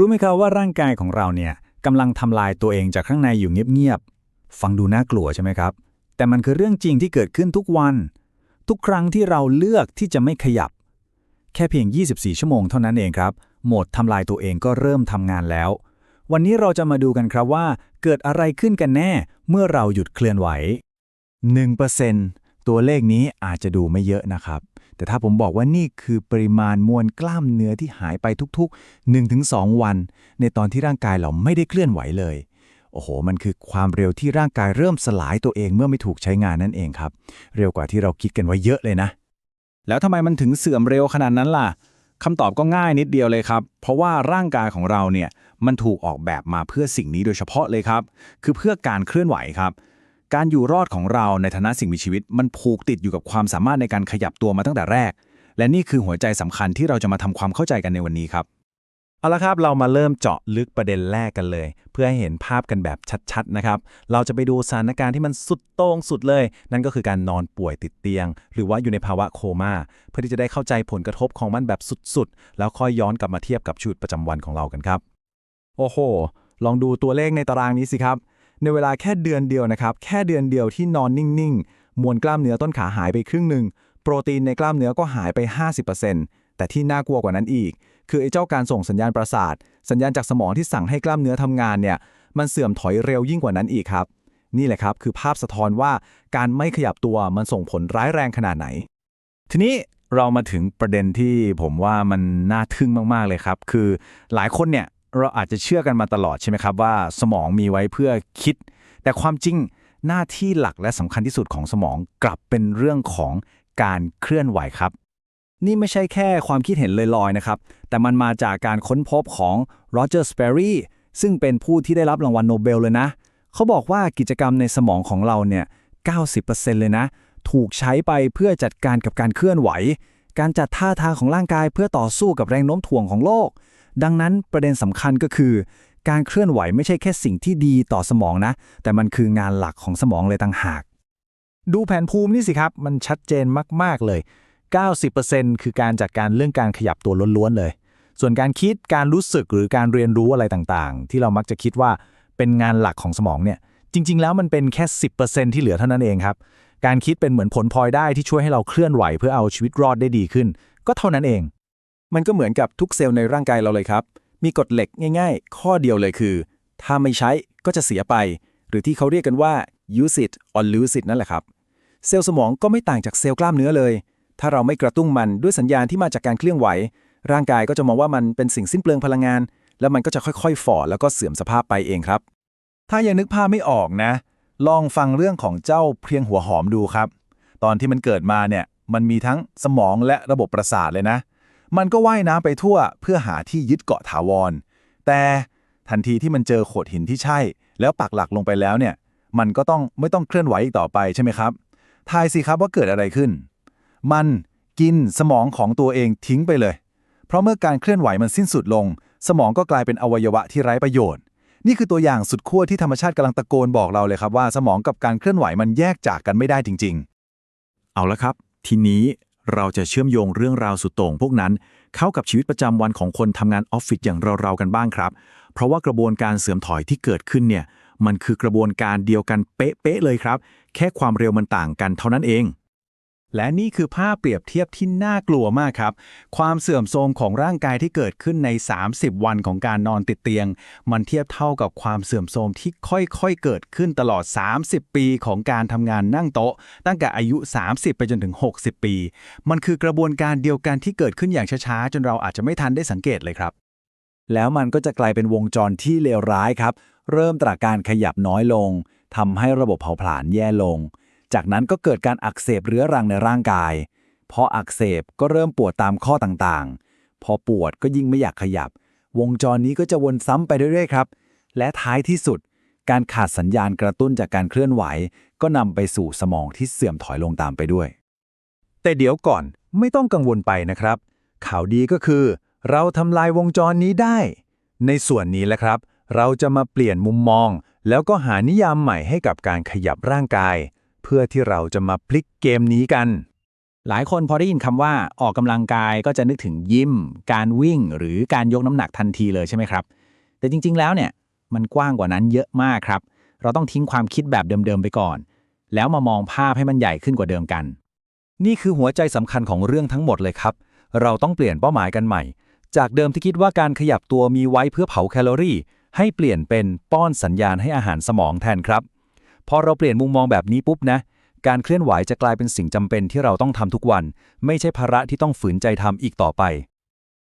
รู้ไหมครับว่าร่างกายของเราเนี่ยกำลังทำลายตัวเองจากข้างในอยู่เงียบๆ ฟังดูน่ากลัวใช่ไหมครับ แต่มันคือเรื่องจริงที่เกิดขึ้นทุกวัน ทุกครั้งที่เราเลือกที่จะไม่ขยับ แค่เพียง 24 ชั่วโมงเท่านั้นเองครับ โหมดทำลายตัวเองก็เริ่มทำงานแล้ว วันนี้เราจะมาดูกันครับว่า เกิดอะไรขึ้นกันแน่ เมื่อเราหยุดเคลื่อนไหว1%ตัวเลขนี้อาจจะดูไม่เยอะนะครับ แต่ถ้าผมบอกว่านี่คือปริมาณมวลกล้ามเนื้อที่หายไปทุกๆ 1-2 วัน ในตอนที่ร่างกายเราไม่ได้เคลื่อนไหวเลย โอ้โห มันคือความเร็วที่ร่างกายเริ่มสลายตัวเองเมื่อไม่ถูกใช้งานนั่นเองครับ เร็วกว่าที่เราคิดกันไว้เยอะเลยนะ แล้วทำไมมันถึงเสื่อมเร็วขนาดนั้นล่ะคำตอบก็ง่ายนิดเดียวเลยครับ เพราะว่าร่างกายของเราเนี่ยมันถูกออกแบบมาเพื่อสิ่งนี้โดยเฉพาะเลยครับ คือเพื่อการเคลื่อนไหวครับ การอยู่รอดของเราในฐานะสิ่งมีชีวิต มันผูกติดอยู่กับความสามารถในการขยับตัวมาตั้งแต่แรก และนี่คือหัวใจสำคัญที่เราจะมาทำความเข้าใจกันในวันนี้ครับเอาละครับ เรามาเริ่มเจาะลึกประเด็นแรกกันเลย เพื่อให้เห็นภาพกันแบบชัดๆนะครับ เราจะไปดูสถานการณ์ที่มันสุดโต่งสุดเลย นั่นก็คือการนอนป่วยติดเตียง หรือว่าอยู่ในภาวะโคม่าเพื่อที่จะได้เข้าใจผลกระทบของมันแบบสุดๆ แล้วค่อยย้อนกลับมาเทียบกับชีวิตประจำวันของเรากันครับ โอ้โห ลองดูตัวเลขในตารางนี้สิครับ ในเวลาแค่เดือนเดียวนะครับ แค่เดือนเดียวที่นอนนิ่งๆ มวลกล้ามเนื้อต้นขาหายไปครึ่งหนึ่ง โปรตีนในกล้ามเนื้อก็หายไป 50%แต่ที่น่ากลัวกว่านั้นอีก คือไอ้เจ้าการส่งสัญญาณประสาท สัญญาณจากสมองที่สั่งให้กล้ามเนื้อทำงานเนี่ย มันเสื่อมถอยเร็วยิ่งกว่านั้นอีกครับ นี่แหละครับคือภาพสะท้อนว่าการไม่ขยับตัวมันส่งผลร้ายแรงขนาดไหน ทีนี้เรามาถึงประเด็นที่ผมว่ามันน่าทึ่งมากๆเลยครับ คือหลายคนเนี่ย เราอาจจะเชื่อกันมาตลอดใช่ไหมครับว่าสมองมีไว้เพื่อคิด แต่ความจริงหน้าที่หลักและสำคัญที่สุดของสมองกลับเป็นเรื่องของการเคลื่อนไหวครับ นี่ไม่ใช่แค่ความคิดเห็นลอยๆนะครับ แต่มันมาจากการค้นพบของโรเจอร์สเปอรีซึ่งเป็นผู้ที่ได้รับรางวัลโนเบลเลยนะ เขาบอกว่ากิจกรรมในสมองของเราเนี่ย 90%เลยนะ ถูกใช้ไปเพื่อจัดการกับการเคลื่อนไหว การจัดท่าทางของร่างกายเพื่อต่อสู้กับแรงโน้มถ่วงของโลก ดังนั้นประเด็นสำคัญก็คือ การเคลื่อนไหวไม่ใช่แค่สิ่งที่ดีต่อสมองนะ แต่มันคืองานหลักของสมองเลยต่างหาก ดูแผนภูมินี่สิครับ มันชัดเจนมาก ๆ เลย 90%คือการจัดการเรื่องการขยับตัวล้วนๆเลย ส่วนการคิดการรู้สึกหรือการเรียนรู้อะไรต่างๆ ที่เรามักจะคิดว่าเป็นงานหลักของสมองเนี่ยจริง ๆ แล้วมันเป็นแค่ 10%ที่เหลือเท่านั้นเองครับ การคิดเป็นเหมือนผลพลอยได้ที่ช่วยให้เราเคลื่อนไหวเพื่อเอาชีวิตรอดได้ดีขึ้น ก็เท่านั้นเอง มันก็เหมือนกับทุกเซลล์ในร่างกายเราเลยครับ มีกฎเหล็กง่าย ๆ ข้อเดียวเลยคือ ถ้าไม่ใช้ก็จะเสียไป หรือที่เขาเรียกกันว่า use it or lose it นั่นแหละครับ เซลล์สมองก็ไม่ต่างจากเซลล์กล้ามเนื้อเลย ถ้าเราไม่กระตุ้นมันด้วยสัญญาณที่มาจากการเคลื่อนไหว ร่างกายก็จะมองว่ามันเป็นสิ่งสิ้นเปลืองพลังงาน แล้วมันก็จะค่อยๆฝ่อแล้วก็เสื่อมสภาพไปเองครับ ถ้ายังนึกภาพไม่ออกนะ ลองฟังเรื่องของเจ้าเพียงหัวหอมดูครับ ตอนที่มันเกิดมาเนี่ยมันมีทั้งสมองและระบบประสาทเลยนะ มันก็ว่ายน้ำไปทั่วเพื่อหาที่ยึดเกาะถาวร แต่ทันทีที่มันเจอโขดหินที่ใช่ แล้วปักหลักลงไปแล้วเนี่ย มันก็ต้องไม่ต้องเคลื่อนไหวอีกต่อไปใช่ไหมครับ ทายสิครับว่าเกิดอะไรขึ้น มันกินสมองของตัวเองทิ้งไปเลย เพราะเมื่อการเคลื่อนไหวมันสิ้นสุดลง สมองก็กลายเป็นอวัยวะที่ไร้ประโยชน์ นี่คือตัวอย่างสุดขั้วที่ธรรมชาติกำลังตะโกนบอกเราเลยครับว่า สมองกับการเคลื่อนไหวมันแยกจากกันไม่ได้จริง ๆ เอาละครับ ทีนี้ เราจะเชื่อมโยงเรื่องราวสุดโต่งพวกนั้น เข้ากับชีวิตประจำวันของคนทำงานออฟฟิศอย่างเราๆกันบ้างครับ เพราะว่ากระบวนการเสื่อมถอยที่เกิดขึ้นเนี่ยมันคือกระบวนการเดียวกันเป๊ะๆเลยครับ แค่ความเร็วมันต่างกันเท่านั้นเอง และนี่คือภาพเปรียบเทียบที่น่ากลัวมากครับ ความเสื่อมโทรมของร่างกายที่เกิดขึ้นใน 30 วันของการนอนติดเตียง มันเทียบเท่ากับความเสื่อมโทรมที่ค่อยๆ เกิดขึ้นตลอด 30 ปีของการทำงานนั่งโต๊ะ ตั้งแต่อายุ 30 ไปจนถึง 60 ปี มันคือกระบวนการเดียวกันที่เกิดขึ้นอย่างช้าๆ จนเราอาจจะไม่ทันได้สังเกตเลยครับ แล้วมันก็จะกลายเป็นวงจรที่เลวร้ายครับ เริ่มจากการขยับน้อยลงทำให้ระบบเผาผลาญแย่ลง จากนั้นก็เกิดการอักเสบเรื้อรังในร่างกาย พออักเสบก็เริ่มปวดตามข้อต่างๆ พอปวดก็ยิ่งไม่อยากขยับ วงจรนี้ก็จะวนซ้ำไปเรื่อยๆครับ และท้ายที่สุด การขาดสัญญาณกระตุ้นจากการเคลื่อนไหว ก็นำไปสู่สมองที่เสื่อมถอยลงตามไปด้วย แต่เดี๋ยวก่อนไม่ต้องกังวลไปนะครับ ข่าวดีก็คือ เราทำลายวงจรนี้ได้ ในส่วนนี้แหละครับ เราจะมาเปลี่ยนมุมมอง แล้วก็หานิยามใหม่ให้กับการขยับร่างกาย พื่อที่เราจะมาพลิกเกมนี้กัน หลายคนพอได้ยินคำว่าออกกำลังกายก็จะนึกถึงยิมการวิ่งหรือการยกน้ำหนักทันทีเลยใช่ไหมครับ แต่จริง ๆ แล้วเนี่ยมันกว้างกว่านั้นเยอะมากครับ เราต้องทิ้งความคิดแบบเดิม ๆ ไปก่อน แล้วมามองภาพให้มันใหญ่ขึ้นกว่าเดิมกัน นี่คือหัวใจสำคัญของเรื่องทั้งหมดเลยครับ เราต้องเปลี่ยนเป้าหมายกันใหม่ จากเดิมที่คิดว่าการขยับตัวมีไว้เพื่อเผาแคลอรี่ ให้เปลี่ยนเป็นป้อนสัญญาณให้อาหารสมองแทนครับ พอเราเปลี่ยนมุมมองแบบนี้ปุ๊บนะ การเคลื่อนไหวจะกลายเป็นสิ่งจำเป็นที่เราต้องทำทุกวัน ไม่ใช่ภาระที่ต้องฝืนใจทำอีกต่อไป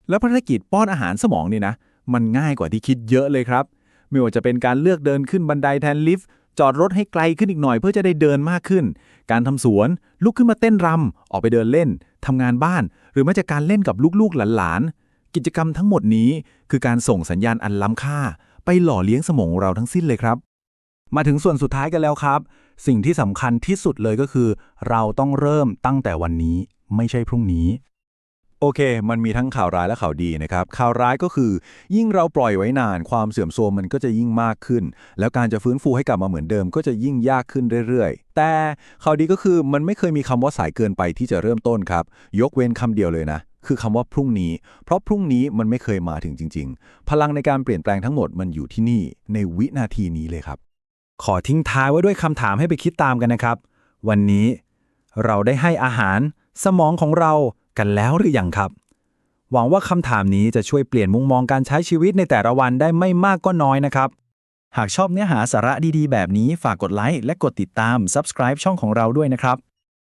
แล้วภารกิจป้อนอาหารสมองนี่นะ มันง่ายกว่าที่คิดเยอะเลยครับ ไม่ว่าจะเป็นการเลือกเดินขึ้นบันไดแทนลิฟต์จอดรถให้ไกลขึ้นอีกหน่อยเพื่อจะได้เดินมากขึ้น การทำสวน ลุกขึ้นมาเต้นรำออกไปเดินเล่นทำงานบ้าน หรือแม้แต่การเล่นกับลูกๆหลานๆกิจกรรมทั้งหมดนี้ คือการส่งสัญญาณอันล้ำค่า ไปหล่อเลี้ยงสมองเราทั้งสิ้นเลยครับ มาถึงส่วนสุดท้ายกันแล้วครับ สิ่งที่สำคัญที่สุดเลยก็คือ เราต้องเริ่มตั้งแต่วันนี้ไม่ใช่พรุ่งนี้ โอเค มันมีทั้งข่าวร้ายและข่าวดีนะครับ ข่าวร้ายก็คือ ยิ่งเราปล่อยไว้นาน ความเสื่อมโทรมมันก็จะยิ่งมากขึ้น แล้วการจะฟื้นฟูให้กลับมาเหมือนเดิม ก็จะยิ่งยากขึ้นเรื่อยๆ แต่ข่าวดีก็คือมันไม่เคยมีคำว่าสายเกินไปที่จะเริ่มต้นครับ ยกเว้นคำเดียวเลยนะคือคำว่าพรุ่งนี้ เพราะพรุ่งนี้มันไม่เคยมาถึงจริง ๆ พลังในการเปลี่ยนแปลงทั้งหมดมันอยู่ที่นี่ ในวินาทีนี้เลยครับ ขอทิ้งท้ายไว้ด้วยคำถามให้ไปคิดตามกันนะครับ วันนี้เราได้ให้อาหารสมองของเรากันแล้วหรือยังครับ หวังว่าคำถามนี้จะช่วยเปลี่ยนมุมมองการใช้ชีวิตในแต่ละวันได้ไม่มากก็น้อยนะครับ หากชอบเนื้อหาสาระดีๆ แบบนี้ฝากกดไลค์และกดติดตาม subscribe ช่องของเราด้วยนะครับ